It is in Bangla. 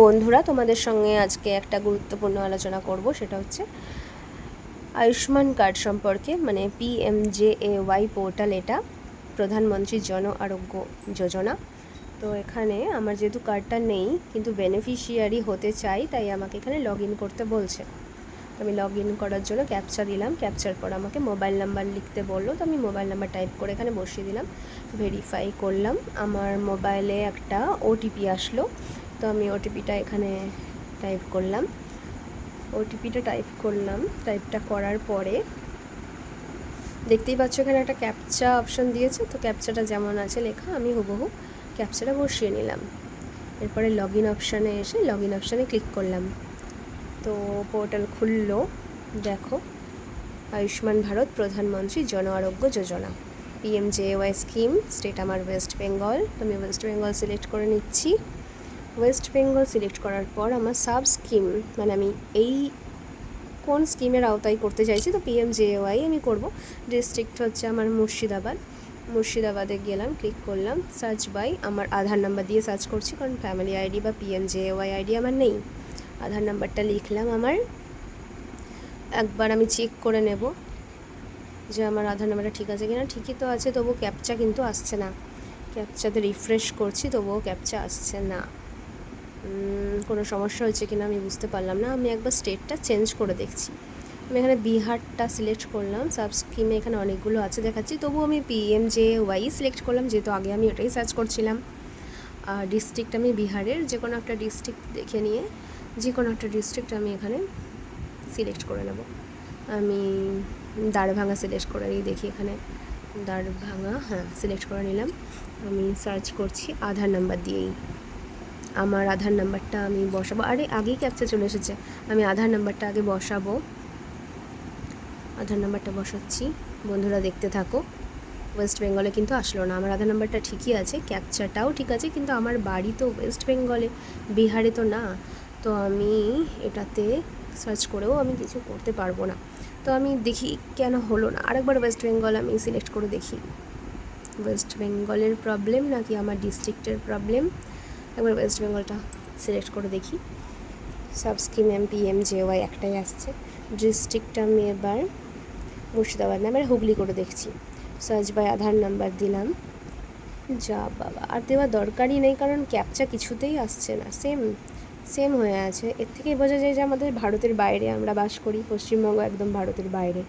বন্ধুরা, তোমাদের সঙ্গে আজকে একটা গুরুত্বপূর্ণ আলোচনা করব, সেটা হচ্ছে আয়ুষ্মান কার্ড সম্পর্কে মানে পিএমজেএওয়াই পোর্টাল এটা, প্রধানমন্ত্রী জন আরোগ্য যোজনা। তো এখানে আমার যেহেতু কার্ডটা নেই, কিন্তু বেনিফিশিয়ারি হতে চাই, তাই আমাকে এখানে লগ ইন করতে বলছে। আমি লগ ইন করার জন্য ক্যাপচা দিলাম ক্যাপচার পর আমাকে মোবাইল নাম্বার লিখতে বলল, তো আমি মোবাইল নাম্বার টাইপ করে এখানে বসিয়ে দিলাম ভেরিফাই করলাম। আমার মোবাইলে একটা ওটিপি আসলো তো আমি ওটিপিটা এখানে টাইপ করলাম। ওটিপিটা টাইপ করলাম। টাইপটা করার পরে দেখতেই পাচ্ছ এখানে একটা ক্যাপচা অপশন দিয়েছে। তো ক্যাপচাটা যেমন আছে লেখা, আমি হুবহু ক্যাপচাটা বসিয়ে নিলাম। এরপরে লগ ইন অপশানে এসে লগ ইন অপশানে ক্লিক করলাম। তো পোর্টাল খুললো। দেখো, Ayushman Bharat Pradhanmantri Jan Arogya Yojana PMJAY scheme state আমার ওয়েস্ট বেঙ্গল তো আমি ওয়েস্ট বেঙ্গল সিলেক্ট করে নিচ্ছি। ওয়েস্ট বেঙ্গল সিলেক্ট করার পর আমার সাব স্কিম মানে আমি এই কোন স্কিমের আওতায় করতে চাইছি, তো পিএমজেওয়াই আমি করব। ডিস্ট্রিক্ট হচ্ছে আমার মুর্শিদাবাদ। মুর্শিদাবাদে গেলাম ক্লিক করলাম সার্চ বাই আমার আধার নাম্বার দিয়ে সার্চ করছি, কারণ ফ্যামিলি আইডি বা পিএমজেওয়াই আইডি আমার নেই। আধার নাম্বারটা লিখলাম আমার। একবার আমি চেক করে নেব যে আমার আধার নাম্বারটা ঠিক আছে কিনা। ঠিকই তো আছে, তবুও ক্যাপচা কিন্তু আসছে না। ক্যাপচাতে রিফ্রেশ করছি, তবুও ক্যাপচা আসছে না। কোনো সমস্যা হচ্ছে কিনা আমি বুঝতে পারলাম না। আমি একবার স্টেটটা চেঞ্জ করে দেখছি। আমি এখানে বিহারটা সিলেক্ট করলাম। সাব স্কিমে এখানে অনেকগুলো আছে দেখাচ্ছি। তবু আমি পিএম জে ওয়াই সিলেক্ট করলাম, যেহেতু আগে আমি ওটাই সার্চ করছিলাম। আর ডিস্ট্রিক্ট আমি বিহারের যে কোনো একটা ডিস্ট্রিক্ট দেখে নিয়ে যে কোনো একটা ডিস্ট্রিক্ট আমি এখানে সিলেক্ট করে নেব। আমি দাঁড়ভাঙা সিলেক্ট করে নিই, দেখি এখানে। দাঁড়ভাঙা হ্যাঁ সিলেক্ট করে নিলাম। আমি সার্চ করছি, আধার নাম্বার দিয়েই। আমার আধার নাম্বারটা আমি বসাবো। আরে, আগেই ক্যাপচা চলে এসেছে। আমি আধার নাম্বারটা আগে বসাবো। আধার নাম্বারটা বসাচ্ছি। বন্ধুরা, দেখতে থাকো। ওয়েস্ট বেঙ্গলে কিন্তু আসলো না। আমার আধার নাম্বারটা ঠিকই আছে ক্যাপচাটাও ঠিক আছে, কিন্তু আমার বাড়ি তো ওয়েস্ট বেঙ্গলে বিহারে তো না। তো আমি এটাতে সার্চ করেও আমি কিছু করতে পারব না। তো আমি দেখি কেন হলো না। আরেকবার ওয়েস্ট বেঙ্গল আমি সিলেক্ট করে দেখি। ওয়েস্ট বেঙ্গলের প্রবলেম নাকি আমার ডিস্ট্রিক্টের প্রবলেম একবার ওয়েস্ট বেঙ্গলটা সিলেক্ট করে দেখি। Sub scheme M P M J Y একটাই আসছে। ডিস্ট্রিক্টটা আমি এবার মুর্শিদাবাদ না, এবার হুগলি করে দেখছি। সার্চ বাই আধার নাম্বার দিলাম। যা বাবা, আর দেওয়া দরকারই নেই, কারণ ক্যাপচা কিছুতেই আসছে না। সেম সেম হয়ে আছে। এর থেকেই বোঝা যায় যে আমাদের ভারতের বাইরে আমরা বাস করি, পশ্চিমবঙ্গ একদম ভারতের বাইরে।